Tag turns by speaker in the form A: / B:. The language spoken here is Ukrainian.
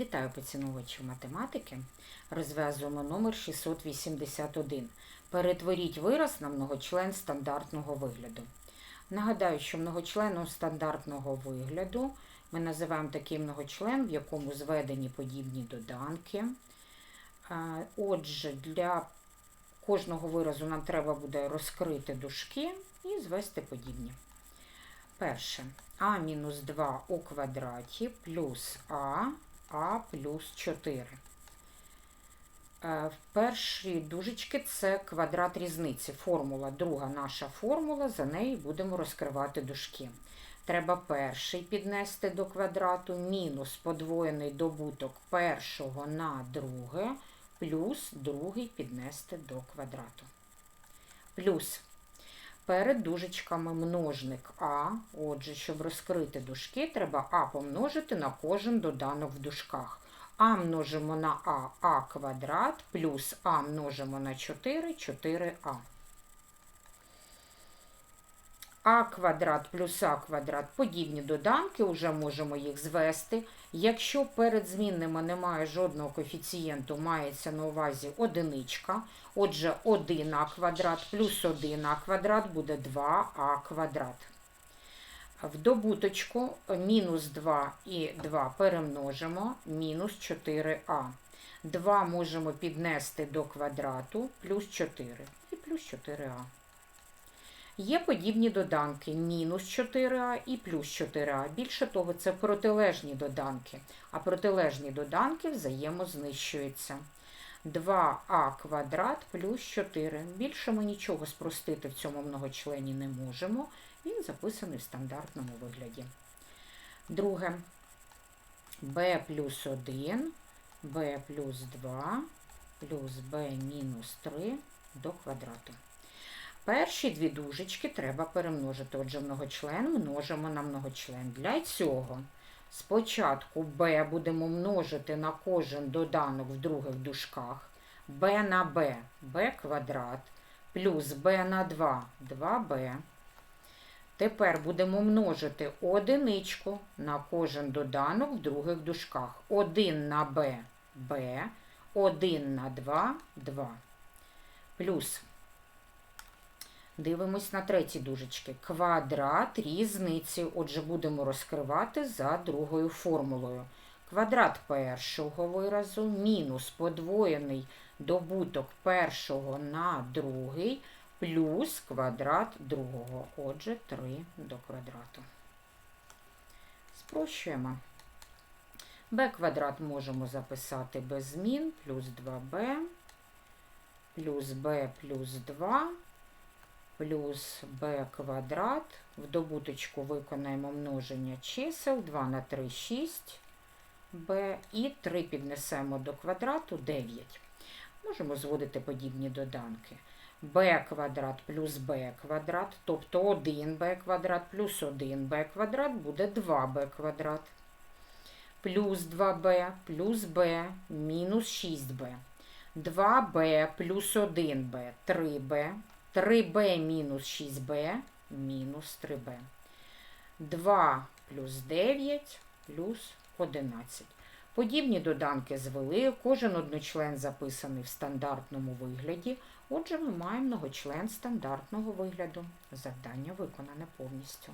A: Вітаю поціновувачів математики. Розв'язуємо номер 681. Перетворіть вираз на многочлен стандартного вигляду. Нагадаю, що многочленом стандартного вигляду ми називаємо такий многочлен, в якому зведені подібні доданки. Е, Отже, для кожного виразу нам треба буде розкрити дужки і звести подібні. Перше. А мінус 2 у квадраті плюс А, А плюс 4. Е, В першій дужечки це квадрат різниці. Формула, друга наша формула, за нею будемо розкривати дужки. Треба перший піднести до квадрату, мінус подвоєний добуток першого на друге, плюс другий піднести до квадрату. Плюс Перед дужечками множник А. Отже, щоб розкрити дужки, треба А помножити на кожен доданок в дужках. А множимо на А А квадрат, плюс А множимо на 4, 4А. А квадрат плюс А квадрат подібні доданки, вже можемо їх звести. Якщо перед змінними немає жодного коефіцієнту, мається на увазі одиничка. Отже, 1а квадрат плюс 1а квадрат буде 2а квадрат. В добуточку мінус 2 і 2 перемножимо, мінус 4а. 2 можемо піднести до квадрату, плюс 4 і плюс 4а. Є подібні доданки мінус 4а і плюс 4а. Більше того, це протилежні доданки, а протилежні доданки взаємознищуються. 2а квадрат плюс 4. Більше ми нічого спростити в цьому многочлені не можемо. Він записаний в стандартному вигляді. Друге b плюс 1, b плюс 2 плюс b мінус 3 до квадрату. Перші дві дужечки треба перемножити. Отже, многочлен множимо на многочлен. Для цього спочатку b будемо множити на кожен доданок в других дужках. b на b, b квадрат, плюс b на 2, 2b. Тепер будемо множити одиничку на кожен доданок в других дужках. 1 на b, b, 1 на 2, 2. Плюс Дивимось на треті дужечки. Квадрат різниці. Отже, будемо розкривати за другою формулою. Квадрат першого виразу мінус подвоєний добуток першого на другий плюс квадрат другого. Отже, 3 до квадрату. Спрощуємо. b квадрат можемо записати без змін, плюс 2b, плюс b плюс 2 плюс b квадрат. В добуточку виконаємо множення чисел 2 на 3 6 b і 3 піднесемо до квадрату 9. Можемо зводити подібні доданки. b квадрат плюс b квадрат, тобто 1b квадрат плюс 1b квадрат буде 2b квадрат. Плюс 2b плюс b мінус 6b. 2b плюс 1b 3b 3b мінус 6b мінус 3b. 2 плюс 9 плюс 11. Подібні доданки звели, кожен одночлен записаний в стандартному вигляді. Отже, ми маємо многочлен стандартного вигляду. Завдання виконане повністю.